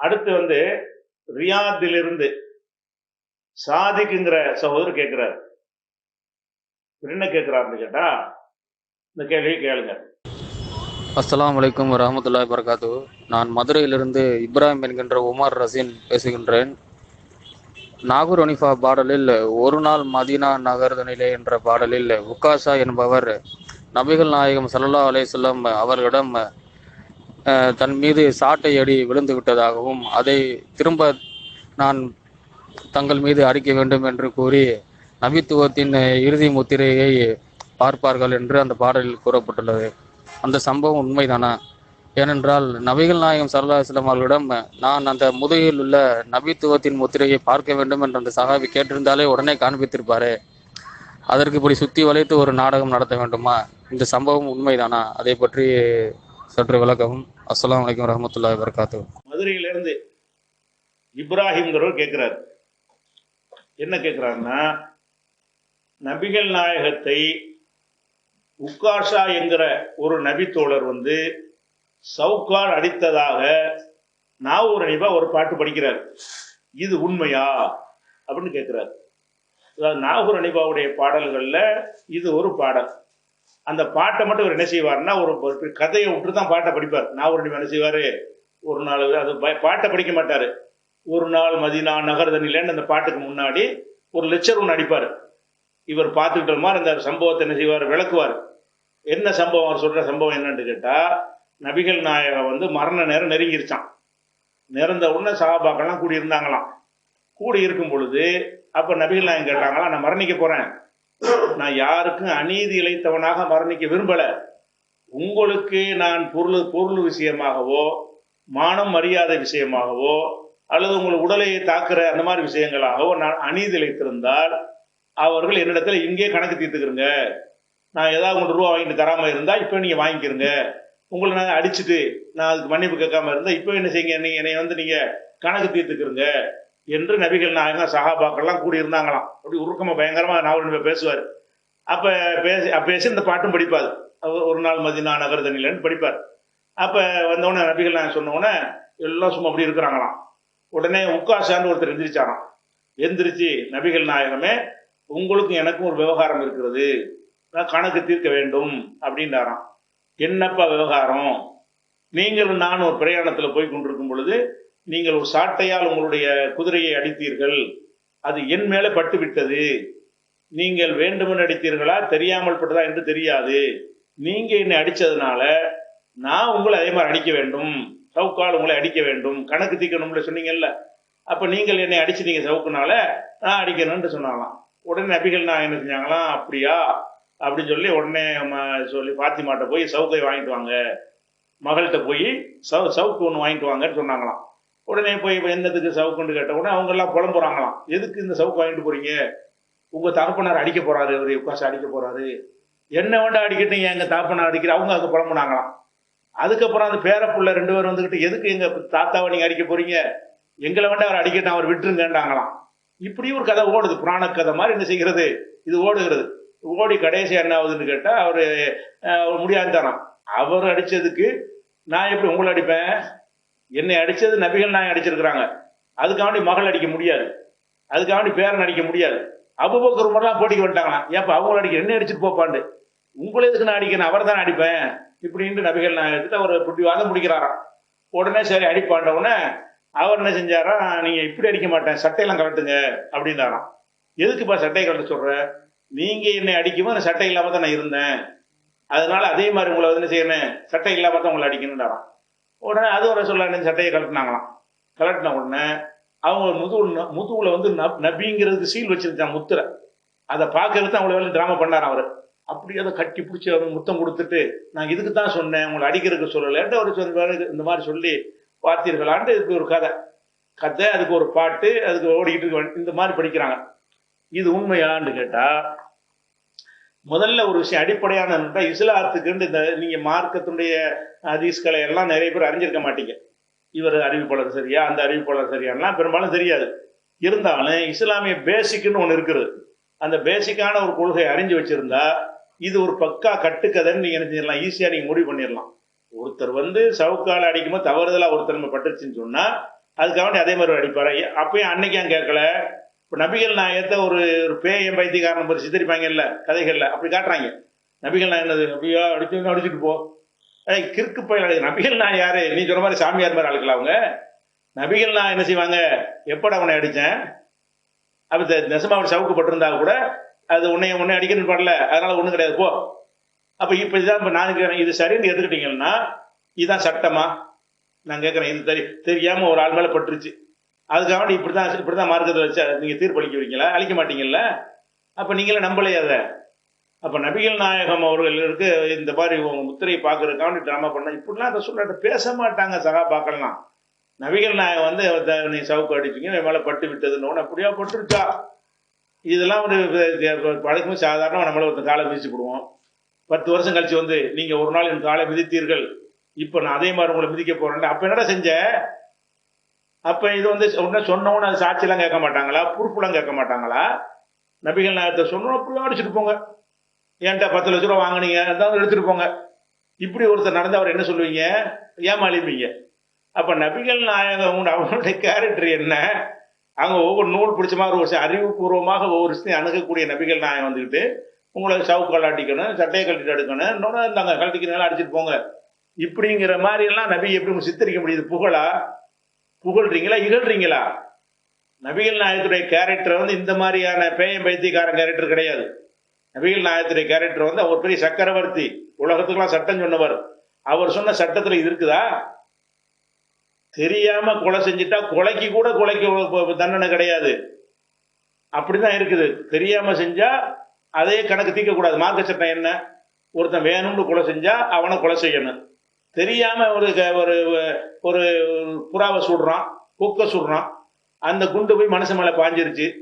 அடுத்து வந்து ரியாத்திலிருந்து சாதிக்குங்கிற சகோதரர் கேட்கிறார் என்ன கேட்கிறாருன்னு கேட்டா இந்த கேள்வியை கேளுங்க. அஸ்லாம் வலைக்கம் வரஹமத்துல்லாஹி வரகாத்து நான் மதுரையிலிருந்து இப்ராஹிம் என்கின்ற உமர் ரசீன் பேசுகின்றேன். நாகூர் அனிஃபா பாடலில் ஒரு நாள் மதீனா நகர்தனிலே என்ற பாடலில் உக்காசா என்பவர் நபிகள் நாயகம் சல்லா அலேசல்லம் அவர்களிடம் தன் மீது சாட்டை அடி விழுந்து விட்டதாகவும் அதை திரும்ப நான் தங்கள் மீது அடிக்க வேண்டும் என்று கூறி நபித்துவத்தின் இறுதி முத்திரையை பார்ப்பார்கள் என்று அந்த பாடலில் கூறப்பட்டுள்ளது. அந்த சம்பவம் உண்மைதானா? ஏனென்றால் நபிகள் நாயகம் சல்லா இஸ்லாம் அவர்களிடம் நான் அந்த முதுகில் உள்ள நபித்துவத்தின் முத்திரையை பார்க்க வேண்டும் என்று அந்த சகாபி கேட்டிருந்தாலே உடனே காண்பித்திருப்பாரு. அதற்கு இப்படி சுத்தி வளைத்து ஒரு நாடகம் நடத்த வேண்டுமா? இந்த சம்பவம் உண்மைதானா? அதை பற்றி சற்று விளக்கவும் அஸ்லாம் வலைக்கம் வரஹ்மத்துல்லாஹி வரகாத்து மதுரையிலேருந்து இப்ராஹிம்ங்கிறவர் கேட்குறாரு என்ன கேட்குறாருன்னா நபிகள் நாயகத்தை உக்காஷா என்கிற ஒரு நபித்தோழர் வந்து சவுக்கால் அடித்ததாக நாவூர் அணிபா ஒரு பாட்டு படிக்கிறார். இது உண்மையா? அப்படின்னு கேட்கிறார் அதாவது நாகூர் அணிபாவுடைய பாடல்களில் இது ஒரு பாடல். அந்த பாட்டை மட்டும் இவர் என்ன செய்வார்னா ஒரு கதையை விட்டு தான் பாட்டை படிப்பார். நாகூர் அணிபா என்ன செய்வார்? ஒரு நாள் அது பாட்டை படிக்க மாட்டார். ஒரு நாள் மதினா நகர்தனிலேன்னு அந்த பாட்டுக்கு முன்னாடி ஒரு லெக்சர் ஒன்று அடிப்பார். இவர் பார்த்துக்கிட்ட மாதிரி அந்த சம்பவத்தை என்ன செய்வார்? விளக்குவார். என்ன சம்பவம்? அவர் சொல்கிற சம்பவம் என்னன்னு கேட்டால் நபிகள் நாயகம் வந்து மரண நேரம் நெருங்கிருச்சான். நிறந்த உடனே சகாபாக்கெல்லாம் கூடி இருந்தாங்களாம் கூடி இருக்கும் பொழுது அப்போ நபிகள் நாயகம் கேட்டாங்களாம் நான் மரணிக்க போகிறேன் நான் யாருக்கும் அநீதி இழைத்தவனாக மரணிக்க விரும்பல. உங்களுக்கு நான் பொருள் பொருள் விஷயமாகவோ மானம் மரியாதை விஷயமாகவோ அல்லது உங்கள் உடலை தாக்குற அந்த மாதிரி விஷயங்களாகவோ நான் அநீதி இழைத்திருந்தால் அவர்கள் என்னிடத்துல இங்கே கணக்கு தீர்த்துக்கிறங்க. நான் ஏதாவது உங்களுக்கு ரூபா வாங்கிட்டு தராமல் இருந்தால் இப்போ நீங்கள் வாங்கிக்கிறங்க. உங்களை நான் அடிச்சுட்டு நான் அதுக்கு மன்னிப்பு கேட்காம இருந்தால் இப்போ என்ன செய்யுங்க? நீங்கள் என்னை வந்து நீங்கள் கணக்கு தீர்த்துக்கிறங்க. என்று நபிகள் நாயகம் சகாபாக்கள்லாம் கூடி இருந்தாங்களாம் அப்படி உருக்கமாக பயங்கரமாக நாவல் பேசுவார். அப்போ பேசி பேசி இந்த பாட்டும் படிப்பார். ஒரு நாள் மதினா நகர்தனிலன்னு படிப்பார். அப்போ வந்தவொடனே நபிகள் நாயகம் சொன்ன எல்லாம் சும்மா அப்படி இருக்கிறாங்களாம். உடனே உட்காசான்னு ஒருத்தர் எந்திரிச்சாராம். எந்திரிச்சு நபிகள் நாயகமே உங்களுக்கும் எனக்கும் ஒரு விவகாரம் இருக்கிறது. நான் கணக்கு தீர்க்க வேண்டும். அப்படின்றாராம். என்னப்பா விவகாரம்? நீங்கள் நான் ஒரு பிரயாணத்தில் போய் கொண்டிருக்கும் பொழுது நீங்கள் ஒரு சாட்டையால் உங்களுடைய குதிரையை அடித்தீர்கள் அது என் மேலே பட்டு விட்டது நீங்கள் வேண்டுமென்று அடித்தீர்களா தெரியாமல் பட்டதா என்று தெரியாது. நீங்க என்னை அடிச்சதுனால நான் உங்களை அதே மாதிரி அடிக்க வேண்டும். சவுக்கால் உங்களை அடிக்க வேண்டும். கணக்கு தீக்கணும்னு சொன்னீங்கல்ல. அப்ப நீங்கள் என்னை அடிச்சிட்டீங்க சவுக்குனால நான் அடிக்கணும்னு சொன்னாலாம் உடனே நபிகள் நான் என்ன செஞ்சாங்களாம் அப்படியா? அப்படின்னு சொல்லி உடனே ம- சொல்லி பாத்திமாட்ட போய் சவுக்கை வாங்கிட்டு வாங்க. மகள்கிட்ட போய் சவு சவுக்கு ஒன்று வாங்கிட்டு வாங்கன்னு சொன்னாங்களாம். உடனே போய் இப்ப என்னத்துக்கு சவுக்குன்னு கேட்ட உடனே அவங்கெல்லாம் புலம்புறாங்களாம். எதுக்கு இந்த சவுக்கு வாங்கிட்டு போறீங்க? உங்கள் தகப்பனார் அடிக்க போறாரு இவர் உட்காசு அடிக்க போறாரு. என்ன வேண்டாம் அடிக்கட்டும் எங்க தகப்பனார் அடிக்கிற? அவங்க அதுக்கு புலம்புனாங்களாம். அதுக்கப்புறம் அந்த பேர ரெண்டு பேரும் வந்துக்கிட்டு எதுக்கு எங்க தாத்தாவை நீங்கள் அடிக்க போறீங்க? எங்களை வேண்டாம் அவர் அடிக்கட்டும் அவர் விட்டுருங்கன்றாங்களாம். இப்படி ஒரு கதை ஓடுது. புராண கதை மாதிரி என்ன செய்கிறது? இது ஓடுகிறது. ஓடி கடைசி என்ன ஆகுதுன்னு கேட்டால் அவர் முடியாது அவர் அவர் அடித்ததுக்கு நான் எப்படி உங்களை அடிப்பேன்? என்னை அடித்தது நபிகள் நான் அடிச்சிருக்கிறாங்க. அதுக்காண்டி மகள் அடிக்க முடியாது. அதுக்காண்டி பேரன் அடிக்க முடியாது. அபுபக்கர் உமர்லாம் போட்டிக்கு வந்துட்டாங்களாம் ஏப்பா அவங்கள அடிக்க என்ன அடிச்சுட்டு போப்பாண்டு. உங்களை எதுக்கு நான் அடிக்கணும் அவர் தான் அடிப்பேன். இப்படின்ட்டு நபிகள் நாயகத்துக்கு அவர் புட்டி முடிக்கிறாராம் உடனே சரி அடிப்பாண்ட உடனே அவர் என்ன செஞ்சாரா? நீங்கள் இப்படி அடிக்க மாட்டேன் சட்டையெல்லாம் கலட்டுங்க அப்படின்னாராம் எதுக்குப்பா சட்டையை கலட்ட சொல்கிற நீங்கள் என்னை அடிக்கும்போது நான் சட்டை இல்லாமல் தான் நான் இருந்தேன். அதனால அதே மாதிரி உங்களை வந்து என்ன செய்யணும்? சட்டை இல்லாமல் தான் உங்களை அடிக்கணுன்றாராம் உடனே அது ஒரு சொல்ல சட்டையை கலட்டினாங்களாம் கலட்டின உடனே அவங்க முதுகுல முதுகுல வந்து நப்- நபிங்கிறதுக்கு சீல் வச்சிருக்காங்க முத்துரை. அதை பார்க்கறது அவங்கள வேலை டிராமா பண்ணார் அவர். அப்படி அதை கட்டி பிடிச்சி அவர் முத்தம் கொடுத்துட்டு நான் இதுக்கு தான் சொன்னேன் உங்களை அடிக்கிறதுக்கு சொல்லலைன்ட்டு அவர் சொன்னாரு, இந்த மாதிரி சொல்லி பார்த்தீர்களான்ட்டு இதுக்கு ஒரு கதை. கதை அதுக்கு ஒரு பாட்டு அதுக்கு ஓடிக்கிட்டு இந்த மாதிரி படிக்கிறாங்க. இது உண்மையான்னு கேட்டால் முதல்ல ஒரு விஷயம் அடிப்படையான என்னன்னா, இஸ்லாத்துக்குன்னு இந்த நீங்க மார்க்கத்துடைய அதீஸ்களை எல்லாம் நிறைய பேர் அறிஞ்சிருக்க மாட்டீங்க. இவர் அறிவிப்பாளர் சரியா அந்த அறிவிப்பாளர் சரியான்லாம் பெரும்பாலும் தெரியாது. இருந்தாலும் இஸ்லாமிய பேசிக்குன்னு ஒன்று இருக்குது. அந்த பேசிக்கான ஒரு கொள்கை அறிஞ்சு வச்சிருந்தா இது ஒரு பக்கா கட்டுக்கதைன்னு நீங்க நினைச்சிடலாம். செஞ்சிடலாம் ஈஸியா நீங்க முடிவு பண்ணிடலாம். ஒருத்தர் வந்து சவுக்கால அடிக்கும்போது தவறுதலா ஒருத்தர் நம்ம பட்டுருச்சுன்னு சொன்னா அதுக்காக அதே மாதிரி அடிப்பார். அப்பயும் அன்னைக்கு ஏன் கேட்கல? இப்போ நபிகள் நாயகத்தை ஒரு ஒரு பேயம் பைத்தியக்காரன் போய் சித்தரிப்பாங்கல்ல கதைகளில் அப்படி காட்டுறாங்க. நபிகள் நான் என்னது? அப்படியா அடிச்சு அடிச்சுட்டு போ. ஏய் கிறுக்கு போய் நபிகள் நாய் யாரு? நீ சொன்ன மாதிரி சாமியார் மாதிரி ஆளுக்கலாம் அவங்க? நபிகள் நான் என்ன செய்வாங்க? எப்பட அவனை அடித்தேன் அப்போ நெசமா அவன் சவுக்கு பட்டிருந்தா கூட அது உன்னை உன்னை அடிக்கணும்னு படல. அதனால ஒன்றும் கிடையாது. போ. அப்போ இப்போ இதுதான் இப்போ நான் கேட்குறேன் இது சரின்னு எடுத்துக்கிட்டீங்கன்னா இதுதான் சட்டமா? நான் கேட்குறேன் இது தெரி தெரியாமல் ஒரு ஆள் மேலே பட்டுருச்சு. அதுக்காக இப்படி தான் இப்படி தான் மார்க்கத்தை வச்சு நீங்கள் தீர்ப்பளிக்க அழிக்க மாட்டீங்கல்ல? அப்போ நீங்களே நம்பலையே அதை. அப்போ நபிகள் நாயகம் அவர்களுக்கு இந்த மாதிரி உங்கள் முத்திரையை பார்க்கறதுக்காக ட்ராமா பண்ண இப்படிலாம் அதை சொல்ல பேச மாட்டாங்க சகா பார்க்கலாம் நபிகள் நாயகம் வந்து த- நீ சவுக்கு அடிப்பீங்க என் மேலே பட்டு விட்டதுன்னு அப்படியா பட்டுருச்சா? இதெல்லாம் ஒரு வழக்கமே சாதாரணமாக நம்மள ஒருத்தன் காலை மிதிச்சு விடுவோம் பத்து வருஷம் கழிச்சு வந்து நீங்கள் ஒரு நாள் என் காலை மிதித்தீர்கள். இப்போ நான் அதே மாதிரி உங்களை மிதிக்க போகிறேன் அப்போ என்னடா செஞ்சேன் அப்போ இது வந்து உடனே சொன்னவொன்னு அது சாட்சியெல்லாம் கேட்க மாட்டாங்களா? பொறுப்புலாம் கேட்க மாட்டாங்களா? நபிகள் நாயகத்தை சொன்னோம் அப்படியே அடிச்சுட்டு போங்க. ஏன்டா பத்து லட்ச ரூபா வாங்குனீங்க? அதான் எடுத்துட்டு போங்க. இப்படி ஒருத்தர் நடந்து அவர் என்ன சொல்லுவீங்க? ஏமாளிப்பீங்க. அப்போ நபிகள் நாயகம் அவங்களுடைய கேரக்டர் என்ன? அவங்க ஒவ்வொரு நூல் பிடிச்ச மாதிரி ஒரு அறிவுபூர்வமாக ஒவ்வொரு விஷயத்தையும் அணுகக்கூடிய நபிகள் நாயகம் வந்துக்கிட்டு உங்களை சவுக்கால் அடிக்கணும் சட்டையை கழட்டிட்டு எடுக்கணும் இன்னொன்று இருந்தாங்க கழட்டிக்கிறனால அடிச்சிட்டு போங்க. இப்படிங்கிற மாதிரி எல்லாம் நபி எப்படி சித்தரிக்க முடியுது? புகழா? புகழ்றீங்களா இகழ்றீங்களா? நபிகள் நாயகத்துடைய கேரக்டர் வந்து இந்த மாதிரியான பேயம் பைத்தியக்காரன் கேரக்டர் கிடையாது. நபிகள் நாயகத்துடைய கேரக்டர் வந்து அவர் பெரிய சக்கரவர்த்தி உலகத்துக்கெல்லாம் சட்டம் சொன்னவர். அவர் சொன்ன சட்டத்தில் இது இருக்குதா? தெரியாம கொலை செஞ்சுட்டா கொலைக்கு கூட கொலைக்கு தண்டனை கிடையாது. அப்படிதான் இருக்குது. தெரியாம செஞ்சா அதே கணக்கு தீர்க்கக்கூடாது. மார்க்க சட்டம் என்ன? ஒருத்தன் வேணும்னு கொலை செஞ்சா அவனை கொலை செய்யணும். தெரியாம ஒரு ஒரு ஒரு புறாவை சுடுறான் கொக்க சுடுறான். அந்த குண்டு போய் மனசு மேலே பாஞ்சிருச்சு.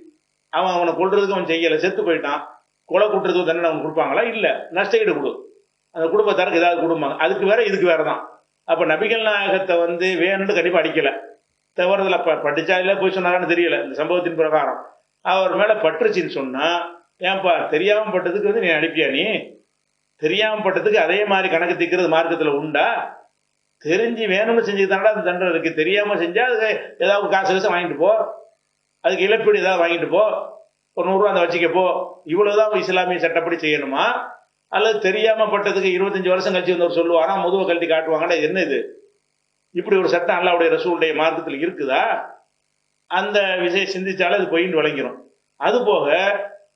அவன் அவனை கொள்றதுக்கு அவன் செய்யலை. செத்து போயிட்டான். கொலை குட்டுறதுக்கு தண்டனை அவனுக்கு கொடுப்பாங்களா? இல்லை. நஷ்டஈடு கொடு. அந்த குடும்பத்தாருக்கு ஏதாவது கொடுப்பாங்க அதுக்கு வேற இதுக்கு வேற தான் அப்போ நபிகள் நாயகத்தை வந்து வேணும்னு கண்டிப்பாக அடிக்கலை. தவறுதல ப- படிச்சா இல்லை போய் சொன்னாரான்னு தெரியல. இந்த சம்பவத்தின் பிரகாரம். அவர் மேலே பட்டுருச்சுன்னு சொன்னால் ஏன்பா தெரியாமல் பட்டதுக்கு வந்து நீ அனுப்பியா நீ? தெரியாம பட்டதுக்கு அதே மாதிரி கணக்கு தீக்கிறது மார்க்கத்துல உண்டா? தெரிஞ்சு வேணும்னு செஞ்சதுதானடா அந்த தண்டனை இருக்கு. தெரியாம செஞ்சா அதுக்கு ஏதாவது காசு காசு வாங்கிட்டு போ. அதுக்கு இழப்பீடு ஏதாவது வாங்கிட்டு போ. ஒரு நூறுரூவா அந்த வச்சுக்கப்போ இவ்வளவுதான் இஸ்லாமிய சட்டப்படி செய்யணுமா? அல்லது தெரியாம பட்டதுக்கு இருபத்தஞ்சு வருஷம் கழிச்சு வந்து ஒரு சொல்லுவாரா? முதுவை கழட்டி காட்டுவாங்கடா. என்ன இது? இப்படி ஒரு சட்டம் அல்லாவுடைய ரசூலுடைய மார்க்கத்தில் இருக்குதா? அந்த விஷயம் சிந்திச்சாலே அது பொய்ன்னு விளங்கிடும் அது போக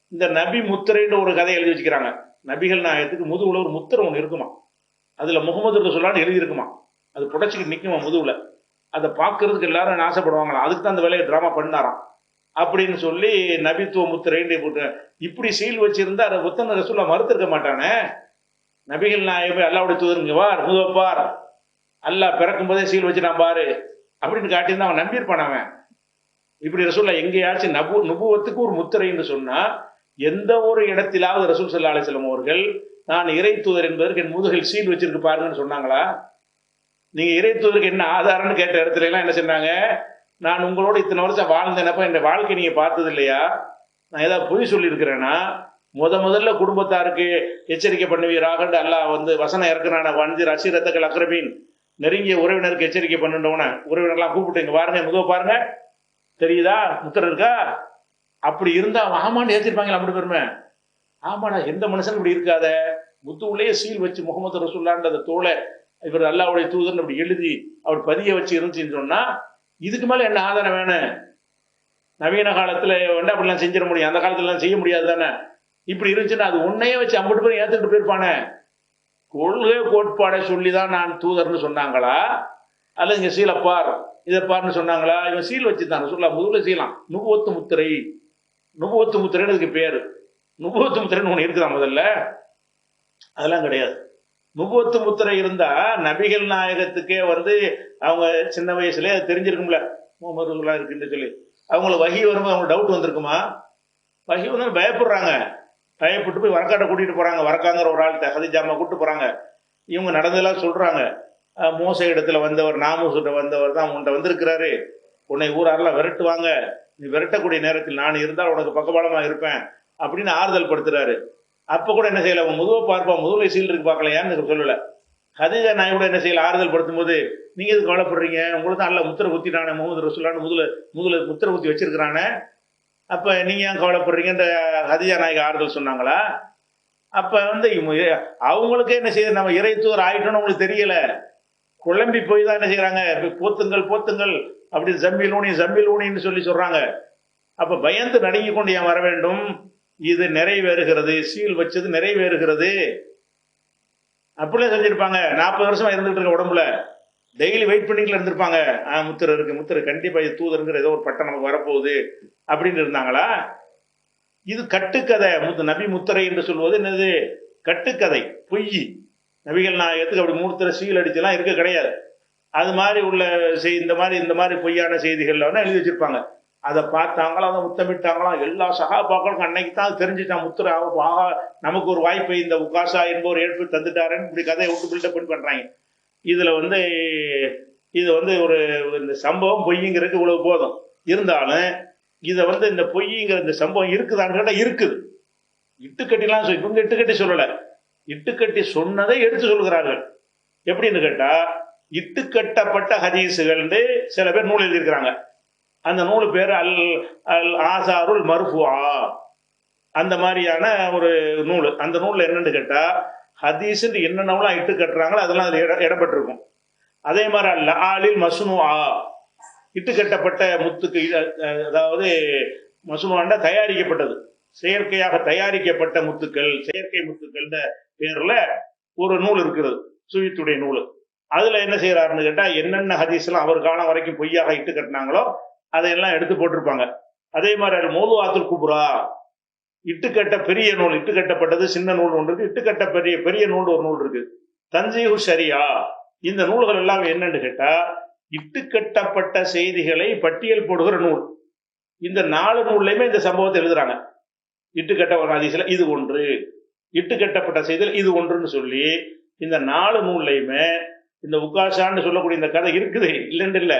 இந்த நபி முத்திரைன்னு ஒரு கதை எழுதி வச்சுக்கிறாங்க. நபிகள் நாயகத்துக்கு முதுகுல ஒரு முத்திரை ஒன்று இருக்குமா? அதுல முகமது ரசூலான்னு எழுதி இருக்குமா அது புடச்சிக்கு நிற்குமா முதுகுல அதை பார்க்கறதுக்கு எல்லாரும் ஆசைப்படுவாங்களாம் அதுக்கு தான் அந்த வேலையை ட்ராமா பண்ணாராம். அப்படின்னு சொல்லி நபித்துவ முத்திரைன்னு போட்டு இப்படி சீல் வச்சிருந்தா அதை புத்தன ரசூலா மறுத்திருக்க மாட்டானே? நபிகள் நாயகம் அல்லாவுடைய தூதருங்க வார் முதுவப்பார் அல்லாஹ் பிறக்கும் போதே சீல் வச்சுட்டான் பாரு. அப்படின்னு காட்டியிருந்தா அவன் நம்பியிருப்பான் அவன். இப்படி ரசூல்லா எங்கேயாச்சும் நபு நுபுவத்துக்கு ஒரு முத்திரைன்னு சொன்னா எந்த ஒரு இடத்திலாவது ரசூல் சல்லா அலிஸ்லாம் அவர்கள் நான் இறை தூதர் என்பதற்கு என் முதுகில் சீல் வச்சிருக்கு பாருங்கன்னு சொன்னாங்களா? நீங்கள் இறை தூதருக்கு என்ன ஆதாரம்னு கேட்ட இடத்துல எல்லாம் என்ன சொன்னாங்க நான் உங்களோட இத்தனை வருஷம் வாழ்ந்தேனப்ப என் வாழ்க்கை நீங்கள் பார்த்தது இல்லையா? நான் ஏதாவது பொய் சொல்லியிருக்கிறேன்னா முத முதல்ல குடும்பத்தாருக்கு எச்சரிக்கை பண்ணுவீராக அல்லாஹ் வந்து வசனம் இறக்குறான. வந்து ரசீரத்தக்கள் அக்ரபீன். நெருங்கிய உறவினருக்கு எச்சரிக்கை பண்ணுன்றவன உறவினர்லாம் கூப்பிட்டு இங்கே பாருங்க முதுவை பாருங்க. தெரியுதா? முத்திர இருக்கா? அப்படி இருந்தா ஆமான்னு ஏற்றிருப்பாங்களா அப்படி பெருமை. ஆமாடா எந்த மனுஷன் இப்படி இருக்காத. முத்து சீல் வச்சு முகமது ரசூல்லான்ற அந்த தோலை இவர் அல்லாவுடைய தூதன் அப்படி எழுதி அவர் பதிய வச்சு இருந்துச்சுன்னு சொன்னா இதுக்கு மேல என்ன ஆதாரம் வேணும்? நவீன காலத்துல வேண்டாம் அப்படிலாம் செஞ்சிட முடியும். அந்த காலத்துல செய்ய முடியாது தானே? இப்படி இருந்துச்சுன்னா அது உன்னையே வச்சு அம்பிட்டு பேர் ஏத்துக்கிட்டு போயிருப்பானே. கொள்கை கோட்பாடை சொல்லிதான் நான் தூதர்னு சொன்னாங்களா? அல்லது இங்க சீலை பார் இதை பார்னு சொன்னாங்களா? இவன் சீல் வச்சுதான். சொல்லலாம் முதல்ல செய்யலாம் நுகுவத்து முத்திரை. நுபுவத்து முத்திரைன்னு இதுக்கு பேர். நுபுவத்து முத்திரைன்னு ஒன்று இருக்குதா முதல்ல? அதெல்லாம் கிடையாது. நுபுவத்து முத்திரை இருந்தா நபிகள் நாயகத்துக்கே வந்து அவங்க சின்ன வயசுல அது தெரிஞ்சிருக்கும்ல. முகமதுல்லா இருக்குன்னு சொல்லி. அவங்கள வகி வரும்போது அவங்களுக்கு டவுட் வந்திருக்குமா? வகி வந்து பயப்படுறாங்க. பயப்பட்டு போய் வரக்காட்டை கூட்டிட்டு போறாங்க. வரக்காங்கிற ஒரு ஆள் ஹதிஜாமா கூட்டிட்டு போறாங்க. இவங்க நடந்ததெல்லாம் சொல்றாங்க. மோச இடத்துல வந்தவர் நாமூசிட்ட வந்தவர் தான் உன்கிட்ட வந்திருக்கிறாரு. உன்னை ஊராரெல்லாம் விரட்டுவாங்க. நீ விரட்டக்கூடிய நேரத்தில் நான் இருந்தால் உனக்கு பக்கபாலமாக இருப்பேன் அப்படின்னு ஆறுதல் படுத்துறாரு. அப்போ கூட என்ன செய்யல? அவன் முதுவை பார்ப்பான் முதுவை சீல் இருக்கு பார்க்கலையான்னு சொல்லலை. ஹதீஜா கூட என்ன செய்யல? ஆறுதல் படுத்தும்போது நீங்கள் எதுக்கு எது கவலைப்படுறீங்க? உங்களுக்கு தான் அல்ல முத்திர குத்தினானே முகமது ரசூல்லான்னு முதல முதல முத்திர குத்தி வச்சிருக்கிறானே. அப்போ நீங்கள் ஏன் கவலைப்படுறீங்கன்ற ஹதிஜா நாயக ஆறுதல் சொன்னாங்களா? அப்போ வந்து அவங்களுக்கே என்ன செய்யுது நம்ம இறைத்தூர் ஆயிட்டோம்னு உங்களுக்கு தெரியலை. குழம்பி போய் தான் என்ன செய்கிறாங்க போத்துங்கள் போத்துங்கள். அப்படி ஜம்பிலூனி ஊனி சொல்லி சொல்றாங்க. அப்ப பயந்து நடுங்கி கொண்டு ஏன் வர வேண்டும்? இது நிறைவேறுகிறது. சீல் வச்சது நிறைவேறுகிறது. அப்படியே செஞ்சிருப்பாங்க. நாற்பது வருஷமா இருந்துட்டு இருக்க உடம்புல. டெய்லி வெயிட் பண்ணிக்கல இருந்திருப்பாங்க. ஆ முத்திரை இருக்கு முத்திரை. கண்டிப்பா இது தூதருங்கிற ஏதோ ஒரு பட்டம் நமக்கு வரப்போகுது அப்படின்னு இருந்தாங்களா? இது கட்டுக்கதை. முத்து நபி முத்திரை என்று சொல்வது என்னது? கட்டுக்கதை. பொய். நபிகள் நாயகத்துக்கு அப்படி மூர்த்திர சீல் அடிச்செல்லாம் இருக்க கிடையாது. அது மாதிரி உள்ள செய் இந்த மாதிரி இந்த மாதிரி பொய்யான செய்திகள்ல வந்து எழுதி வச்சிருப்பாங்க. அதை பார்த்தாங்களோ அதை முத்தமிட்டாங்களாம் எல்லா சகாபாக்களுக்கும் அன்னைக்கு தான் தெரிஞ்சுட்டான் முத்திரை ஆகா நமக்கு ஒரு வாய்ப்பை இந்த உகாசா என்பவர் ஏற்பு தந்துட்டாருன்னு இப்படி கதையை விட்டு பில்டப் பண்ணி பண்றாங்க. இதுல வந்து இது வந்து ஒரு இந்த சம்பவம் பொய்ங்கிறதுக்கு இவ்வளவு போதும். இருந்தாலும் இதை வந்து இந்த பொய்ங்கிற இந்த சம்பவம் இருக்குதான்னு இருக்குது. இட்டுக்கட்டிலாம் சொல்லி இவங்க இட்டுக்கட்டி சொல்லலை. இட்டுக்கட்டி சொன்னதை எடுத்து சொல்கிறார்கள். எப்படின்னு கேட்டால் இட்டு இட்டுக்கட்டப்பட்ட ஹதீஸுகள்னு சில பேர் நூல் எழுதியிருக்கிறாங்க. அந்த நூல் பேர் அல் அல் ஆசாருல் மருஃபுவா. அந்த மாதிரியான ஒரு நூல். அந்த நூலில் என்னென்னு கேட்டால் ஹதீஸுன்னு என்னென்னலாம் இட்டு கட்டுறாங்களோ அதெல்லாம் அதில் இட இடப்பட்டிருக்கும் அதே மாதிரி அல்ல ஆலில் மசுனுவா இட்டு கட்டப்பட்ட முத்துக்கு அதாவது மசுனுவாண்டா தயாரிக்கப்பட்டது. செயற்கையாக தயாரிக்கப்பட்ட முத்துக்கள் செயற்கை முத்துக்கள்ன்ற பேரில் ஒரு நூல் இருக்கிறது. சுயித்துடைய நூல். அதுல என்ன செய்யறாருன்னு கேட்டா என்னென்ன ஹதீஸ்லாம் அவர் காலம் வரைக்கும் பொய்யாக இட்டு கட்டினாங்களோ அதையெல்லாம் எடுத்து போட்டிருப்பாங்க. அதே மாதிரி மோது ஆத்துல் குப்ரா. இட்டுக்கட்ட பெரிய நூல் இட்டு கட்டப்பட்டது சின்ன நூல் ஒன்று இருக்கு இட்டுக்கட்ட பெரிய பெரிய நூல் ஒரு நூல் இருக்கு. தஞ்சையூர் சரியா இந்த நூல்கள் எல்லாம் என்னன்னு கேட்டா இட்டுக்கட்டப்பட்ட செய்திகளை பட்டியல் போடுகிற நூல். இந்த நாலு நூல்லையுமே இந்த சம்பவத்தை எழுதுறாங்க. இட்டுக்கட்ட ஒரு ஹதீஸ்ல இது ஒன்று இட்டுக்கட்டப்பட்ட செய்தியில் இது ஒன்றுன்னு சொல்லி இந்த நாலு நூல்லையுமே இந்த உக்காஷான்னு சொல்லக்கூடிய இந்த கதை இருக்குது? இல்லைன்னு இல்லை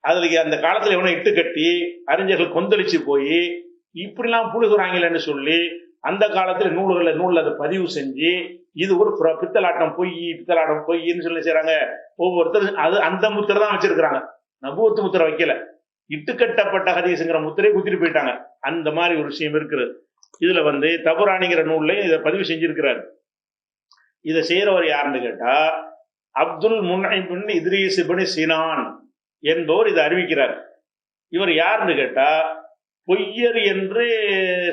அதுல அந்த காலத்துல எவனோ இட்டு கட்டி அறிஞர்கள் கொந்தளிச்சு போய் இப்படிலாம் புழுகிறாங்களேன்னு சொல்லி அந்த காலத்துல நூல்களை நூலில் அதை பதிவு செஞ்சு இது ஒரு புற- பித்தலாட்டம் பொய் பித்தலாட்டம் பொய்ன்னு சொல்லி செய்கிறாங்க ஒவ்வொருத்தரும் அது அந்த முத்திரை தான் வச்சிருக்கிறாங்க. நபுவத்து முத்திரை வைக்கல. இட்டுக்கட்டப்பட்ட ஹதீஸுங்கிற முத்திரையை குத்திட்டு போயிட்டாங்க. அந்த மாதிரி ஒரு விஷயம் இருக்குது. இதுல வந்து தபுராணிங்கிற நூல்லையும் இதை பதிவு செஞ்சிருக்கிறார். இதை செய்யறவர் யாருன்னு கேட்டா அப்துல் முன்னைபின் இத்ரீஸ் இப்னு சினான் என்பவர் இதை அறிவிக்கிறார். இவர் யாருன்னு கேட்டா பொய்யர் என்று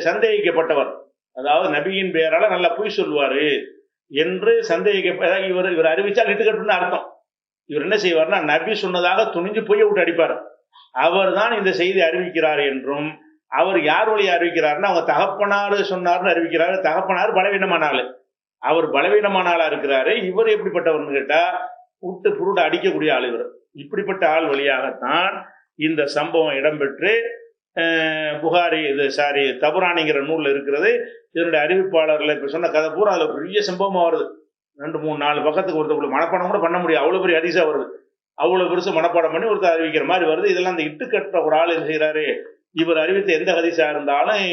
சந்தேகிக்கப்பட்டவர். அதாவது நபியின் பெயரால நல்லா பொய் சொல்லுவாரு என்று சந்தேகிக்க இவர் இவர் அறிவிச்சால் இட்டுக்கட்டுன்னு அர்த்தம். இவர் என்ன செய்வார்னா நபி சொன்னதாக துணிஞ்சு பொய்யை விட்டு அடிப்பார். அவர் தான் இந்த செய்தி அறிவிக்கிறார் என்றும் அவர் யார் வழியை அறிவிக்கிறார்னா அவங்க தகப்பனார் சொன்னார்னு அறிவிக்கிறார். தகப்பனார் பலவீனமான ஆளு. அவர் பலவீனமான ஆளா இருக்கிறாரு. இவர் எப்படிப்பட்டவர்னு கேட்டா விட்டு புருட அடிக்கக்கூடிய ஆள் இவர். இப்படிப்பட்ட ஆள் வழியாகத்தான் இந்த சம்பவம் இடம்பெற்று புகாரி இது சாரி தபுரானிங்கிற நூலில் இருக்கிறது. இதனுடைய அறிவிப்பாளர்கள் இப்போ சொன்ன கதை பூரா அதில் பெரிய சம்பவமாக வருது. ரெண்டு மூணு நாலு பக்கத்துக்கு ஒருத்தர் மனப்பாடம் கூட பண்ண முடியும். அவ்வளோ பெரிய அதிசா வருது. அவ்வளோ பெருசு மனப்பாடம் பண்ணி ஒருத்தர் அறிவிக்கிற மாதிரி வருது. இதெல்லாம் அந்த இட்டுக்கட்ட ஒரு ஆள் என்ன செய்யறாரு இவர் அறிவித்த எந்த ஹதீஸா இருந்தாலும்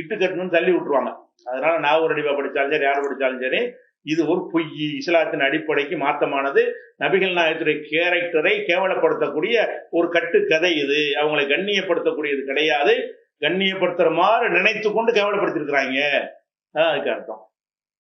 இட்டுக்கட்டணும்னு தள்ளி விட்டுருவாங்க. அதனால நான் ஒரு அடிவா படித்தாலும் சரி யார் படித்தாலும் சரி இது ஒரு பொய் இஸ்லாத்தின் அடிப்படைக்கு மாற்றமானது நபிகள் நாயகத்துடைய கேரக்டரை கேவலப்படுத்தக்கூடிய ஒரு கட்டுக்கதை இது. அவங்களை கண்ணியப்படுத்தக்கூடியது கிடையாது. கண்ணியப்படுத்துற மாதிரி நினைத்து கொண்டு கேவலப்படுத்திருக்கிறாங்க அதுக்கு அர்த்தம்.